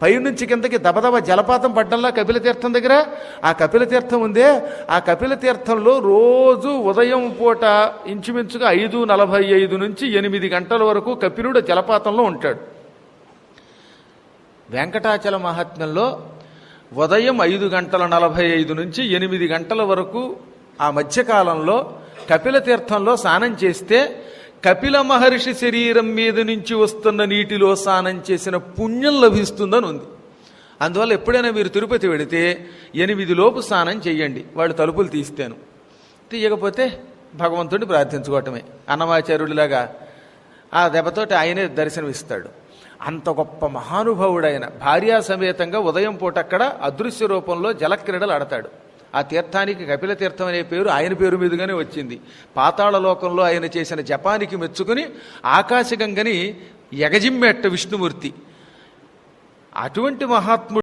పైనుంచి కిందకి దబదబ జలపాతం పడ్డంలా కపిలతీర్థం దగ్గర ఆ కపిలతీర్థం ఉందే ఆ కపిలతీర్థంలో రోజు ఉదయం పూట ఇంచుమించుగా ఐదు నలభై ఐదు నుంచి ఎనిమిది గంటల వరకు కపిలుడు జలపాతంలో ఉంటాడు. వెంకటాచల మహాత్మ్యంలో ఉదయం ఐదు గంటల నలభై ఐదు నుంచి ఎనిమిది గంటల వరకు ఆ మధ్యకాలంలో కపిల తీర్థంలో స్నానం చేస్తే కపిల మహర్షి శరీరం మీద నుంచి వస్తున్న నీటిలో స్నానం చేసిన పుణ్యం లభిస్తుందని ఉంది. అందువల్ల ఎప్పుడైనా మీరు తిరుపతి వెడితే ఎనిమిది లోపు స్నానం చేయండి వాళ్ళు తలుపులు తీస్తాను. తీయకపోతే భగవంతుడిని ప్రార్థించుకోవటమే. అన్నమాచార్యుడిలాగా ఆ దెబ్బతోటి ఆయనే దర్శనమిస్తాడు. అంత గొప్ప మహానుభావుడైన భార్యా సమేతంగా ఉదయం పూట అక్కడ అదృశ్య రూపంలో జలక్రీడలు ఆడతాడు. ఆ తీర్థానికి కపిల తీర్థం అనే పేరు ఆయన పేరు మీదుగానే వచ్చింది. పాతాళలోకంలో ఆయన చేసిన జపానికి మెచ్చుకుని ఆకాశగంగని ఎగజిమ్మెట్ట విష్ణుమూర్తి. అటువంటి మహాత్ముడు